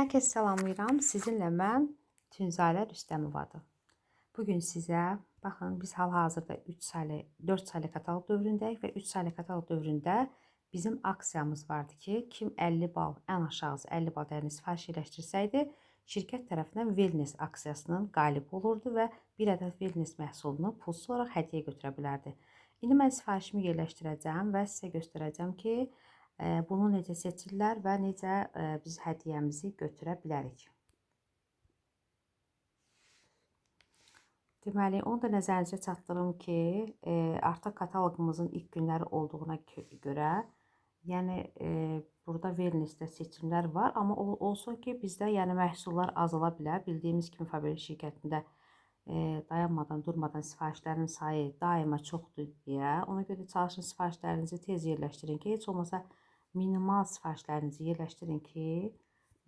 Hər salamlayıram. Sizinlə mən Tünzalə Rüstəmovadır. Bu gün sizə baxın biz hal-hazırda 3 saylı, 4 saylı kataloq dövründəyik və 3 saylı kataloq dövründə bizim aksiyamız vardı ki, kim 50 bal, ən aşağısı 50 bal dəyərini sifariş eləşdirsəydi, şirkət tərəfindən wellness aksiyasının qalib olurdu və bir ədəd wellness məhsulunu pulsuz olaraq hədiyyə götürə bilərdi. İndi mən sifarişimi yerləşdirəcəm və sizə göstərəcəm ki, bunu necə seçirlər və necə biz hədiyyəmizi götürə bilərik. Deməli, onu da nəzərinizə çatdırım ki, artıq kataloqumuzun ilk günləri olduğuna görə, yəni burada wellnessdə seçimlər var, amma olsun ki, bizdə yəni məhsullar azala bilər. Bildiyimiz kimi Fabrik şirkətində dayanmadan, durmadan sifarişlərin sayı daima çoxdur deyə. Ona görə çalışın sifarişlərinizi tez yerləşdirin ki, heç olmasa minimal sifarişlərinizi yerləşdirin ki,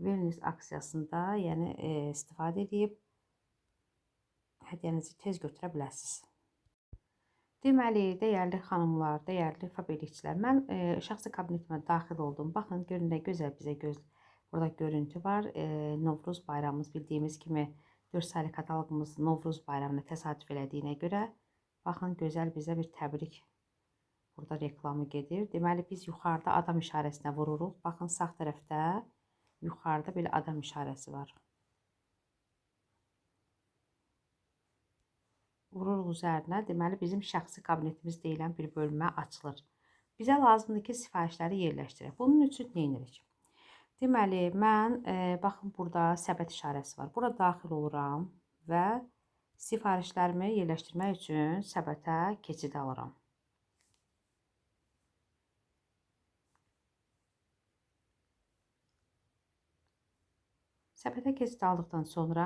wellness aksiyasında yəni e, istifadə edib hədiyyənizi tez götürə biləsiniz. Deməli, dəyərli xanımlar, dəyərli fabrikçilər, mən e, şəxsi kabinetimə daxil oldum. Baxın, görün nə gözəl bizə göz burada görüntü var. E, Novruz bayramımız bildiyimiz kimi 4 saylı kataloqumuz Novruz bayramına təsadüf elədiyinə görə baxın gözəl bizə bir təbrik Burada reklamı gedir. Deməli biz yuxarıda adam işarəsinə vururuq. Baxın sağ tərəfdə yuxarıda belə adam işarəsi var. Vururuq üzərinə. Deməli bizim şəxsi kabinetimiz deyilən bir bölmə açılır. Bizə lazımdır ki, sifarişləri yerləşdirək. Bunun üçün nə edirik? Deməli, mən e, baxın burada səbət işarəsi var. Bura daxil oluram və sifarişlərimi yerləşdirmək üçün səbətə keçid alıram. Səbətə keçid aldıqdan sonra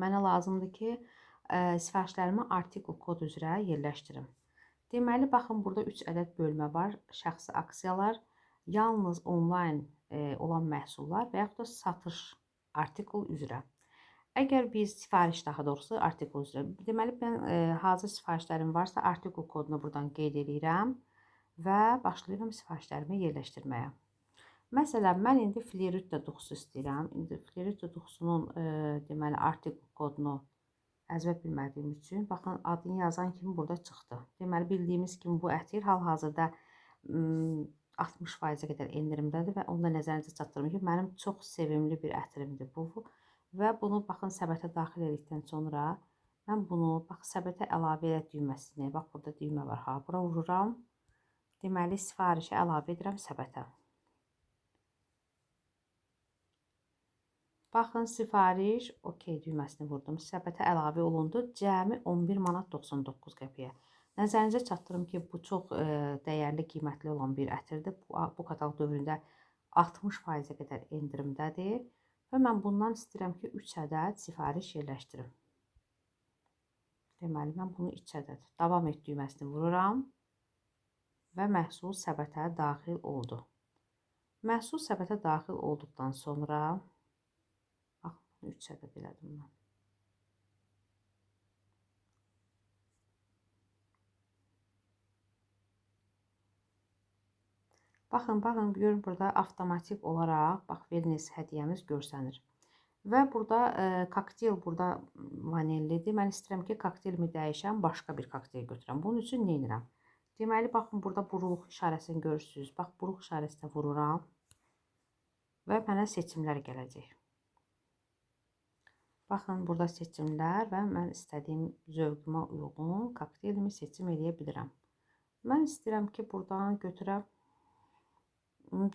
mənə lazımdır ki, ə, sifarişlərimi artikul kod üzrə yerləşdirim. Deməli, baxın burada 3 ədəd bölmə var. Şəxsi aksiyalar, yalnız onlayn ə, olan məhsullar və yaxud da satış artikul üzrə. Əgər biz sifariş daha doğrusu artikul üzrə. Deməli, mən ə, hazır sifarişlərim varsa artikul kodunu buradan qeyd edirəm və başlayıram sifarişlərimi yerləşdirməyə. Məsələn, mən indi Fleritdə duxusu istəyirəm. İndi Fleritdə duxusunun e, deməli artikul kodunu əzbər bilmədiyim üçün, baxın adını yazan kimi burada çıxdı. Deməli bildiyimiz kimi bu ətir hal-hazırda 60%-ə qədər endirimdədir və onu da nəzərinizə çatdırım ki, mənim çox sevimli bir ətirimdir bu. Və bunu baxın səbətə daxil etdikdən sonra mən bunu bax səbətə əlavə elə düyməsini, bax burada düymə var ha, bura vururam. Deməli sifarişi əlavə edirəm səbətə. Baxın, sifariş OK düyməsini vurdum. Səbətə əlavə olundu. Cəmi 11 manat 99 qəpiyə. Nəzərinizə çatdırım ki, bu çox e, dəyərli, qiymətli olan bir ətirdir. Bu, bu kataloq dövründə 60%-ə qədər endirimdədir. Və mən bundan istəyirəm ki, 3 ədəd sifariş yerləşdirim. Deməli, mən bunu 2 ədəd davam et düyməsini vururam və məhsul səbətə daxil oldu. Məhsul səbətə daxil olduqdan sonra 3 ədəd elədim mən. Baxın, baxın, görün burada avtomatik olaraq bax wellness hədiyyəmiz görsənir. Və burada e, kokteyl burada vanillidir. Mən istəyirəm ki, kokteylimi dəyişəm, başqa bir kokteyl götürəm. Bunun üçün nə edirəm? Deməli, baxın burada buruluq işarəsini görürsüz. Bax, buruq işarəsinə vururam və mənə seçimlər gələcək. Baxın, burada seçimlər və mən istədiyim zövqümə uyğun kokteylimi seçim edə bilirəm. Mən istəyirəm ki, buradan götürəm.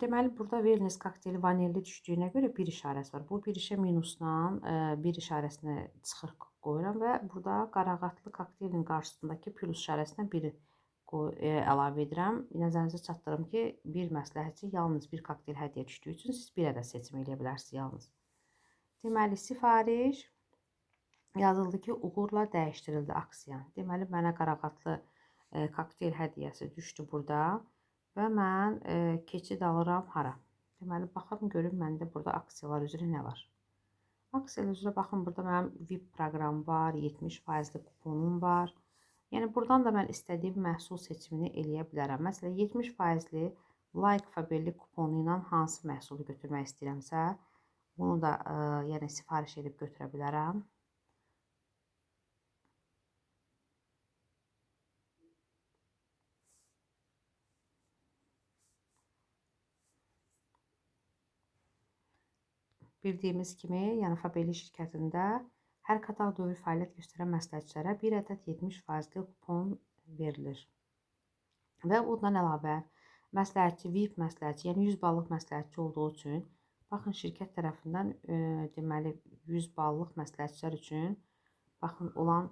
Deməli, burada wellness kokteyli vanilli düşdüyünə görə bir işarəsi var. Bu bir işə minusla e, bir işarəsinə çıxır qoyuram və burada qarağatlı kokteylin qarşısındakı plus işarəsinə biri e, əlavə edirəm. Nəzərinizə çatdırım ki, bir məsləhətçi yalnız bir kokteyl hədiyyə düşdüyü üçün siz bir ədəd seçim edə bilərsiniz yalnız. Deməli, sifariş yazıldı ki, uğurla dəyişdirildi aksiya. Deməli, mənə qarağatlı e, kokteyl hədiyyəsi düşdü burada və mən e, keçid alıram hara? Deməli, baxım görüm məndə burada aksiyalar üzrə nə var? Aksiyalar üzrə baxın, burada mənim VIP proqram var, 70%li kuponum var. Yəni, buradan da mən istədiyim məhsul seçimini eləyə bilərəm. Məsələn, 70%li like fabelli kuponu ilə hansı məhsulu götürmək istəyirəmsə, Bunu da ə, yəni sifariş edib götürə bilərəm. Bildiyimiz kimi, yəni Fabeli şirkətində hər katalog dövrü fəaliyyət göstərən məsləhətçilərə 1 ədəd 70%li kupon verilir. Və bundan əlavə məsləhətçi, VIP məsləhətçi, yəni 100 ballıq məsləhətçi olduğu üçün baxın şirkət tərəfindən e, deməli 100 ballıq məsləhətçilər üçün baxın olan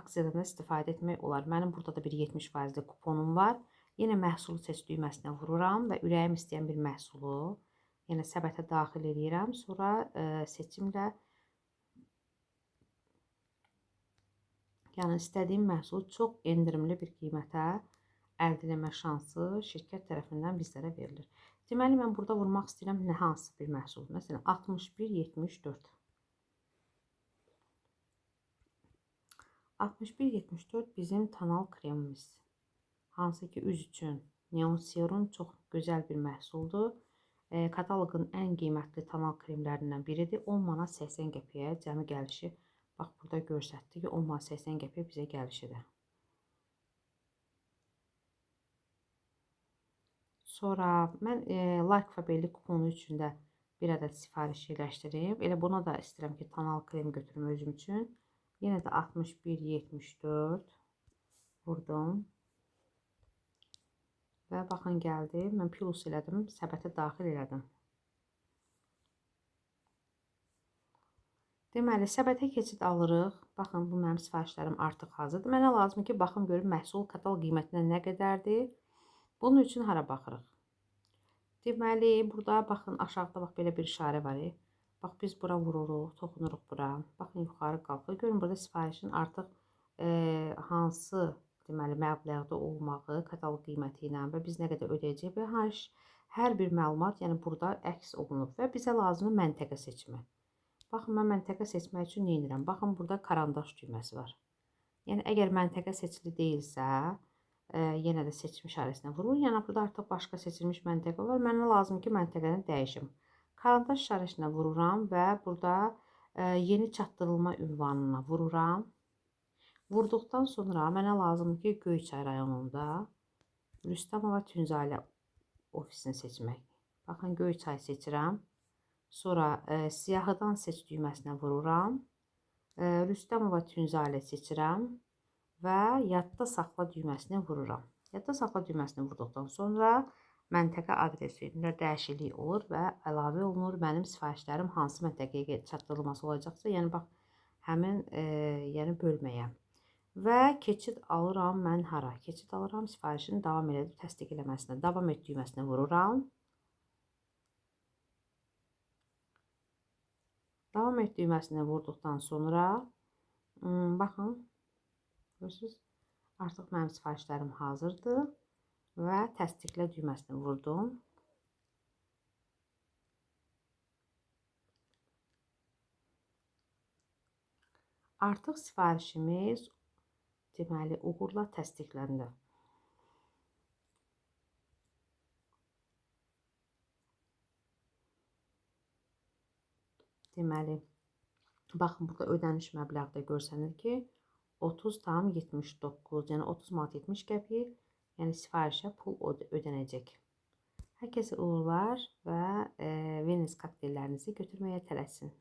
aksiyadan istifadə etmək olar. Mənim burada da bir 70%li kuponum var. Yenə məhsulu seç düyməsinə vururam və ürəyim istəyən bir məhsulu yenə səbətə daxil edirəm. Sonra e, seçimlə yəni istədiyim məhsulu çox endirimli bir qiymətə əldə etmə şansı şirkət tərəfindən bizlərə verilir. Deməli mən burada vurmaq istəyirəm nə hansı bir məhsul? Məsələn 61.74. 61.74 bizim tonal kremimiz. Hansı ki üz üçün Neon Serum çox gözəl bir məhsuldur. E, kataloqun ən qiymətli tonal kremlərindən biridir. 10 manat 80 qəpiyə cəmi gəlişi. Bax burada göstərdi ki, 10 manat 80 qəpiyə bizə gəlişidir. Sonra mən e, like və belli kuponu üçün də bir ədəd sifariş yerləşdirib. Elə buna da istəyirəm ki, tonal krem götürüm özüm üçün. Yenə də 61.74 vurdum. Və baxın gəldi. Mən plus elədim, səbətə daxil elədim. Deməli, səbətə keçid alırıq. Baxın, bu mənim sifarişlərim artıq hazırdır. Mənə lazım ki, baxım görüm məhsul katal qiymətinə nə qədərdir. Bunun üçün hara baxırıq? Deməli, burada baxın aşağıda bax belə bir işarə var. Bax biz bura vururuq, toxunuruq bura. Baxın yuxarı qalxır. Görün burada sifarişin artıq e, hansı deməli məbləğdə olmağı, kataloq qiyməti ilə və biz nə qədər ödəyəcəyik və hər hər bir məlumat, yəni burada əks olunub və bizə lazımdır məntəqə seçimi. Baxın mən məntəqə seçmək üçün nə edirəm? Baxın burada karandaş düyməsi var. Yəni əgər məntəqə seçili deyilsə, e, yenə də seçim işarəsinə vurur. Yəni burada artıq başqa seçilmiş məntəqə var. Mənə lazım ki, məntəqəni dəyişim. Karandaş işarəsinə vururam və burada yeni çatdırılma ünvanına vururam. Vurduqdan sonra mənə lazımdır ki, Göyçay rayonunda Rüstəmova Tünzalə ofisini seçmək. Baxın, Göyçay seçirəm. Sonra e, siyahıdan seç düyməsinə vururam. E, Rüstəmova Tünzalə seçirəm və yadda saxla düyməsinə vururam. Yadda saxla düyməsini vurduqdan sonra məntəqə adresində dəyişiklik olur və əlavə olunur mənim sifarişlərim hansı məntəqəyə çatdırılması olacaqsa, yəni bax həmin e, yəni bölməyə. Və keçid alıram mən hara? Keçid alıram, sifarişini davam edib təsdiq eləməsinə, davam et düyməsinə vururam. Davam et düyməsinə vurduqdan sonra hmm, baxın görürsüz artıq mənim sifarişlərim hazırdır və təsdiqlə düyməsinə vurdum. Artıq sifarişimiz deməli uğurla təsdiqləndi. Deməli, baxın burada ödəniş məbləği də görsənir ki, 30,79, yəni 30 manat 70 qəpik, yəni sifarişə pul ödənəcək. Hər kəsə uğurlar və e, Venus kokteyllərinizi götürməyə tələsin.